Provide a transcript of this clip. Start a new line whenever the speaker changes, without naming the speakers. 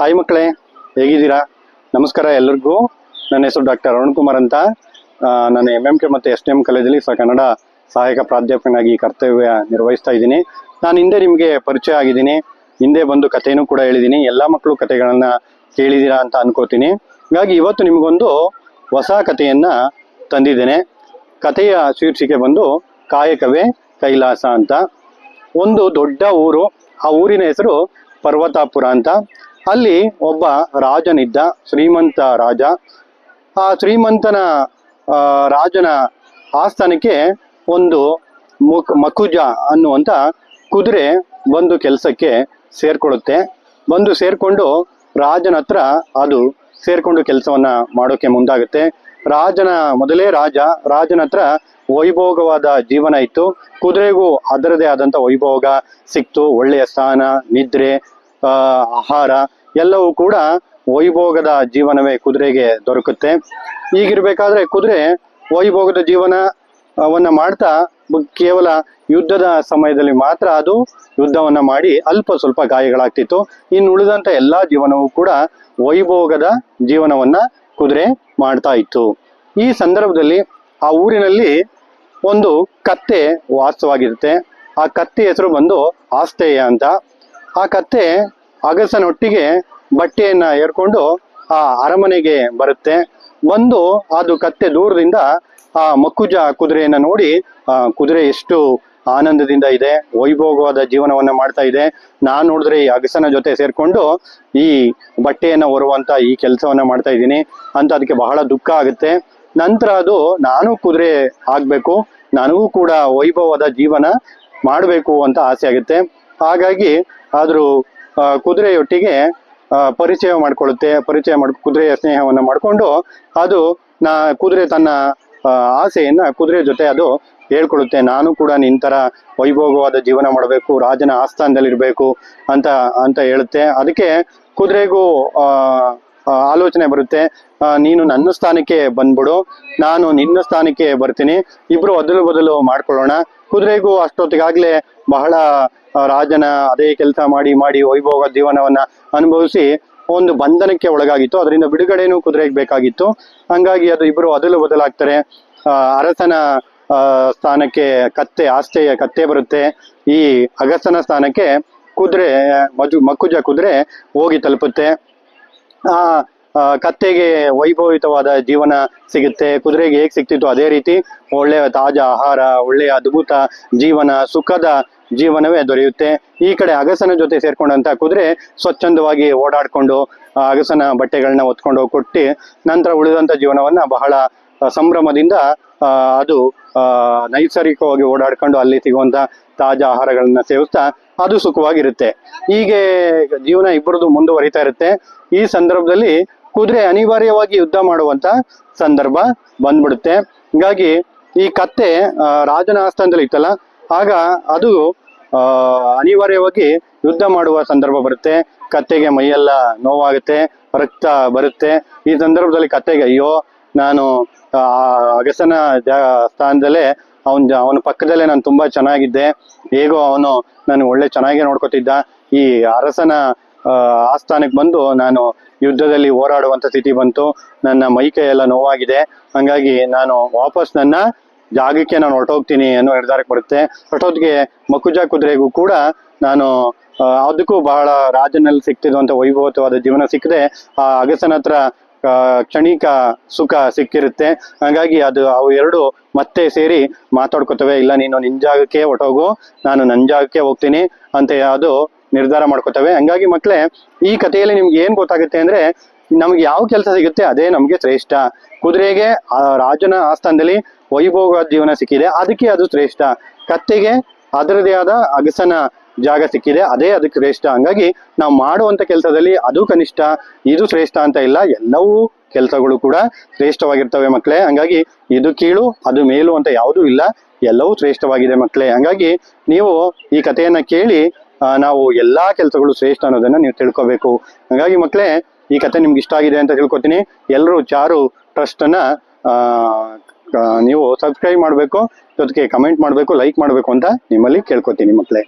Hi ಮಕ್ಕಳೇ, ಹೇಗಿದ್ದೀರಾ? ನಮಸ್ಕಾರ ಎಲ್ಲರಿಗೂ ನನ್ನ ಹೆಸರು ಡಾಕ್ಟರ್ ಅರುಣ್ ಕುಮಾರ್ ಅಂತ ನಾನು ಎಂ ಎಂ ಕೆ ಮತ್ತು ಎಸ್ ಡಿ ಎಂ ಕಾಲೇಜಲ್ಲಿ ಸಹ ಕನ್ನಡ ಸಹಾಯಕ ಪ್ರಾಧ್ಯಾಪಕನಾಗಿ ಕರ್ತವ್ಯ ನಿರ್ವಹಿಸ್ತಾ ಇದ್ದೀನಿ. ನಾನು ಹಿಂದೆ ನಿಮಗೆ ಪರಿಚಯ ಆಗಿದ್ದೀನಿ. ಹಿಂದೆ ಬಂದು ಕಥೆನೂ ಕೂಡ ಹೇಳಿದ್ದೀನಿ. ಎಲ್ಲ ಮಕ್ಕಳು ಕಥೆಗಳನ್ನು ಕೇಳಿದ್ದೀರಾ ಅಂತ ಅನ್ಕೋತೀನಿ. ಹಾಗಾಗಿ ಇವತ್ತು ನಿಮಗೊಂದು ಹೊಸ ಕಥೆಯನ್ನು ತಂದಿದ್ದೇನೆ. ಕಥೆಯ ಶೀರ್ಷಿಕೆ ಬಂದು ಕಾಯಕವೇ ಕೈಲಾಸ ಅಂತ. ಒಂದು ದೊಡ್ಡ ಊರು, ಆ ಊರಿನ ಹೆಸರು ಪರ್ವತಾಪುರ ಅಂತ. ಅಲ್ಲಿ ಒಬ್ಬ ರಾಜನಿದ್ದ, ಶ್ರೀಮಂತ ರಾಜ. ಆ ಶ್ರೀಮಂತನ ರಾಜನ ಆಸ್ಥಾನಕ್ಕೆ ಒಂದು ಮುಕ್, ಮಕುಜ ಅನ್ನುವಂಥ ಕುದುರೆ ಬಂದು ಕೆಲಸಕ್ಕೆ ಸೇರ್ಕೊಳ್ಳುತ್ತೆ. ಬಂದು ಸೇರಿಕೊಂಡು ರಾಜನ ಹತ್ರ ಅದು ಸೇರಿಕೊಂಡು ಕೆಲಸವನ್ನ ಮಾಡೋಕೆ ಮುಂದಾಗುತ್ತೆ. ರಾಜನ, ಮೊದಲೇ ರಾಜ, ರಾಜನ ಹತ್ರ ವೈಭೋಗವಾದ ಜೀವನ ಇತ್ತು. ಕುದುರೆಗೂ ಅದರದೇ ಆದಂತ ವೈಭೋಗ ಸಿಕ್ತು. ಒಳ್ಳೆಯ ಸ್ಥಾನ, ನಿದ್ರೆ ಆಹಾರ ಎಲ್ಲವೂ ಕೂಡ ವೈಭೋಗದ ಜೀವನವೇ ಕುದುರೆಗೆ ದೊರಕುತ್ತೆ. ಈಗಿರ್ಬೇಕಾದ್ರೆ ಕುದುರೆ ವೈಭೋಗದ ಜೀವನ ಅವನ್ನ ಮಾಡ್ತಾ ಕೇವಲ ಯುದ್ಧದ ಸಮಯದಲ್ಲಿ ಮಾತ್ರ ಅದು ಯುದ್ಧವನ್ನ ಮಾಡಿ ಅಲ್ಪ ಸ್ವಲ್ಪ ಗಾಯಗಳಾಗ್ತಿತ್ತು. ಇನ್ನು ಉಳಿದಂತ ಎಲ್ಲಾ ಜೀವನವೂ ಕೂಡ ವೈಭೋಗದ ಜೀವನವನ್ನ ಕುದುರೆ ಮಾಡ್ತಾ ಇತ್ತು. ಈ ಸಂದರ್ಭದಲ್ಲಿ ಆ ಊರಿನಲ್ಲಿ ಒಂದು ಕತ್ತೆ ವಾಸವಾಗಿರುತ್ತೆ. ಆ ಕತ್ತೆ ಹೆಸರು ಬಂದು ಆಸ್ತೇಯ ಅಂತ. ಆ ಕತ್ತೆ ಅಗಸನೊಟ್ಟಿಗೆ ಬಟ್ಟೆಯನ್ನ ಏರ್ಕೊಂಡು ಆ ಅರಮನೆಗೆ ಬರುತ್ತೆ. ಬಂದು ಅದು ಕತ್ತೆ ದೂರದಿಂದ ಆ ಮಕ್ಕುಜ ಕುದುರೆಯನ್ನ ನೋಡಿ, ಆ ಕುದುರೆ ಎಷ್ಟು ಆನಂದದಿಂದ ಇದೆ, ವೈಭೋಗವಾದ ಜೀವನವನ್ನ ಮಾಡ್ತಾ ಇದೆ. ನಾನು ನೋಡಿದ್ರೆ ಈ ಅಗಸನ ಜೊತೆ ಸೇರ್ಕೊಂಡು ಈ ಬಟ್ಟೆಯನ್ನ ಹೊರುವಂತ ಈ ಕೆಲಸವನ್ನ ಮಾಡ್ತಾ ಇದ್ದೀನಿ ಅಂತ ಅದಕ್ಕೆ ಬಹಳ ದುಃಖ ಆಗುತ್ತೆ. ನಂತರ ಅದು ನಾನು ಕುದುರೆ ಆಗ್ಬೇಕು, ನನಗೂ ಕೂಡ ವೈಭವದ ಜೀವನ ಮಾಡಬೇಕು ಅಂತ ಆಸೆ ಆಗುತ್ತೆ. ಹಾಗಾಗಿ ಆದರೂ ಕುದುರೆಯೊಟ್ಟಿಗೆ ಪರಿಚಯ ಮಾಡಿಕೊಳ್ಳುತ್ತೆ, ಪರಿಚಯ ಮಾಡ್, ಕುದುರೆಯ ಸ್ನೇಹವನ್ನು ಮಾಡ್ಕೊಂಡು, ಅದು ನಾ, ಕುದುರೆ ತನ್ನ ಆಸೆಯನ್ನ ಕುದುರೆ ಜೊತೆ ಅದು ಹೇಳ್ಕೊಳ್ಳುತ್ತೆ. ನಾನು ಕೂಡ ನಿನ್ ತರ ವೈಭೋಗವಾದ ಜೀವನ ಮಾಡಬೇಕು, ರಾಜನ ಆಸ್ಥಾನದಲ್ಲಿ ಇರಬೇಕು ಅಂತ ಅಂತ ಹೇಳುತ್ತೆ. ಅದಕ್ಕೆ ಕುದುರೆಗೂ ಆಲೋಚನೆ ಬರುತ್ತೆ. ನೀನು ನನ್ನ ಸ್ಥಾನಕ್ಕೆ ಬಂದ್ಬಿಡು. ನಾನು ನಿನ್ನ ಸ್ಥಾನಕ್ಕೆ ಬರ್ತೀನಿ. ಇಬ್ರು ಅದಲು ಬದಲು ಮಾಡ್ಕೊಳ್ಳೋಣ. ಕುದುರೆಗೂ ಅಷ್ಟೊತ್ತಿಗಾಗ್ಲೆ ಬಹಳ ರಾಜನ ಅದೇ ಕೆಲಸ ಮಾಡಿ ಮಾಡಿ ವೈಭೋಗ ಜೀವನವನ್ನ ಅನುಭವಿಸಿ ಒಂದು ಬಂಧನಕ್ಕೆ ಒಳಗಾಗಿತ್ತು. ಅದರಿಂದ ಬಿಡುಗಡೆನೂ ಕುದುರೆಗೆ ಬೇಕಾಗಿತ್ತು. ಹಂಗಾಗಿ ಅದು ಇಬ್ರು ಅದಲು ಬದಲಾಗ್ತಾರೆ. ಅರಸನ ಸ್ಥಾನಕ್ಕೆ ಕತ್ತೆ, ಆಸ್ತೆಯ ಕತ್ತೆ ಬರುತ್ತೆ. ಈ ಅಗಸನ ಸ್ಥಾನಕ್ಕೆ ಕುದುರೆ ಮಜು ಮಕ್ಕುಜ ಕುದುರೆ ಹೋಗಿ ತಲುಪುತ್ತೆ. ಆ ಕತ್ತೆಗೆ ವೈಭವಿತವಾದ ಜೀವನ ಸಿಗುತ್ತೆ. ಕುದುರೆಗೆ ಹೇಗೆ ಸಿಗ್ತಿತ್ತು ಅದೇ ರೀತಿ ಒಳ್ಳೆಯ ತಾಜಾ ಆಹಾರ ಒಳ್ಳೆಯ ಅದ್ಭುತ ಜೀವನ, ಸುಖದ ಜೀವನವೇ ದೊರೆಯುತ್ತೆ. ಈ ಕಡೆ ಅಗಸನ ಜೊತೆ ಸೇರ್ಕೊಂಡಂತ ಕುದುರೆ ಸ್ವಚ್ಛಂದವಾಗಿ ಓಡಾಡ್ಕೊಂಡು ಅಗಸನ ಬಟ್ಟೆಗಳನ್ನ ಹೊತ್ಕೊಂಡು ಕೊಟ್ಟು, ನಂತರ ಉಳಿದಂತ ಜೀವನವನ್ನ ಬಹಳ ಸಂಭ್ರಮದಿಂದ ಅದು ನೈಸರ್ಗಿಕವಾಗಿ ಓಡಾಡ್ಕೊಂಡು ಅಲ್ಲಿ ಸಿಗುವಂತ ತಾಜಾ ಆಹಾರಗಳನ್ನ ಸೇವಿಸ್ತಾ ಅದು ಸುಖವಾಗಿರುತ್ತೆ. ಹೀಗೆ ಜೀವನ ಇಬ್ಬರದು ಮುಂದುವರಿತಾ ಇರುತ್ತೆ. ಈ ಸಂದರ್ಭದಲ್ಲಿ ಕುದುರೆ ಅನಿವಾರ್ಯವಾಗಿ ಯುದ್ಧ ಮಾಡುವಂತ ಸಂದರ್ಭ ಬಂದ್ಬಿಡುತ್ತೆ. ಹೀಗಾಗಿ ಈ ಕತ್ತೆ ರಾಜನ ಆಸ್ಥಾನದಲ್ಲಿ ಇತ್ತಲ್ಲ, ಆಗ ಅದು ಅನಿವಾರ್ಯವಾಗಿ ಯುದ್ಧ ಮಾಡುವ ಸಂದರ್ಭ ಬರುತ್ತೆ. ಕತ್ತೆಗೆ ಮೈಯೆಲ್ಲ ನೋವಾಗುತ್ತೆ, ರಕ್ತ ಬರುತ್ತೆ. ಈ ಸಂದರ್ಭದಲ್ಲಿ ಕತ್ತೆಗೆ ಅಯ್ಯೋ ನಾನು ಅಗಸನ ಸ್ಥಾನದಲ್ಲೇ ಅವನ್ ಅವನ ಪಕ್ಕದಲ್ಲೇ ನಾನು ತುಂಬಾ ಚೆನ್ನಾಗಿದ್ದೆ. ಹೇಗೋ ಅವನು ನಾನು ಒಳ್ಳೆ ಚೆನ್ನಾಗಿ ನೋಡ್ಕೊತಿದ್ದ. ಈ ಅರಸನ ಆ, ಆಸ್ಥಾನಕ್ಕೆ ಬಂದು ನಾನು ಯುದ್ಧದಲ್ಲಿ ಹೋರಾಡುವಂತ ಸ್ಥಿತಿ ಬಂತು. ನನ್ನ ಮೈ ಕೈ ಎಲ್ಲ ನೋವಾಗಿದೆ. ಹಂಗಾಗಿ ನಾನು ವಾಪಸ್ ನನ್ನ ಜಾಗಕ್ಕೆ ನಾನು ಹೊರಟೋಗ್ತೀನಿ ಅನ್ನೋ ನಿರ್ಧಾರಕ್ಕೆ ಬರುತ್ತೆ. ಹೊರಟೋದ್ಗೆ ಮಕ್ಕುಜ ಕುದುರೆಗೂ ಕೂಡ ನಾನು ಅದಕ್ಕೂ ಬಹಳ ರಾಜನಲ್ಲಿ ಸಿಕ್ತಿರುವಂತ ವೈಭವತವಾದ ಜೀವನ ಸಿಕ್ಕದೆ. ಆ ಅಗಸನ ಹತ್ರ ಕ್ಷಣಿಕ ಸುಖ ಸಿಕ್ಕಿರುತ್ತೆ. ಹಾಗಾಗಿ ಅದು ಅವು ಎರಡು ಮತ್ತೆ ಸೇರಿ ಮಾತಾಡ್ಕೋತವೆ. ಇಲ್ಲ, ನೀನು ನಿನ್ ಜಾಗಕ್ಕೆ ಹೊಟ್ಟೋಗು ನಾನು ನನ್ನ ಜಾಗಕ್ಕೆ ಹೋಗ್ತೀನಿ ಅಂತ ಅದು ನಿರ್ಧಾರ ಮಾಡ್ಕೋತವೆ. ಹಂಗಾಗಿ ಮಕ್ಕಳೇ ಈ ಕಥೆಯಲ್ಲಿ ನಿಮ್ಗೆ ಏನ್ ಗೊತ್ತಾಗುತ್ತೆ ಅಂದ್ರೆ, ನಮ್ಗೆ ಯಾವ ಕೆಲಸ ಸಿಗುತ್ತೆ ಅದೇ ನಮ್ಗೆ ಶ್ರೇಷ್ಠ. ಕುದುರೆಗೆ ಆ ರಾಜನ ಆಸ್ಥಾನದಲ್ಲಿ ವೈಭೋಗ ಜೀವನ ಸಿಕ್ಕಿದೆ. ಅದಕ್ಕೆ ಅದು ಶ್ರೇಷ್ಠ. ಕತ್ತೆಗೆ ಅದರದೇ ಆದ ಅಗಸನ ಜಾಗ ಸಿಕ್ಕಿದೆ, ಅದೇ ಅದಕ್ಕೆ ಶ್ರೇಷ್ಠ. ಹಂಗಾಗಿ ನಾವು ಮಾಡುವಂತ ಕೆಲಸದಲ್ಲಿ ಅದು ಕನಿಷ್ಠ, ಇದು ಶ್ರೇಷ್ಠ ಅಂತ ಇಲ್ಲ, ಎಲ್ಲವೂ ಕೆಲಸಗಳು ಕೂಡ ಶ್ರೇಷ್ಠವಾಗಿರ್ತವೆ ಮಕ್ಕಳೇ. ಹಂಗಾಗಿ ಇದು ಕೀಳು, ಅದು ಮೇಲು ಅಂತ ಯಾವುದೂ ಇಲ್ಲ, ಎಲ್ಲವೂ ಶ್ರೇಷ್ಠವಾಗಿದೆ ಮಕ್ಕಳೇ. ಹಂಗಾಗಿ ನೀವು ಈ ಕಥೆಯನ್ನ ಕೇಳಿ ನಾವು ಎಲ್ಲಾ ಕೆಲಸಗಳು ಶ್ರೇಷ್ಠ ಅನ್ನೋದನ್ನ ನೀವು ತಿಳ್ಕೊಬೇಕು. ಹಂಗಾಗಿ ಮಕ್ಕಳೇ, ಈ ಕತೆ ನಿಮ್ಗೆ ಇಷ್ಟ ಆಗಿದೆ ಅಂತ ತಿಳ್ಕೊತೀನಿ. ಎಲ್ಲರೂ ಚಾರು ಟ್ರಸ್ಟ್ ಅನ್ನ ನೀವು ಸಬ್ಸ್ಕ್ರೈಬ್ ಮಾಡಬೇಕು, ಜೊತೆಗೆ ಕಮೆಂಟ್ ಮಾಡಬೇಕು, ಲೈಕ್ ಮಾಡಬೇಕು ಅಂತ ನಿಮ್ಮಲ್ಲಿ ಕೇಳ್ಕೊತೀನಿ ಮಕ್ಕಳೇ.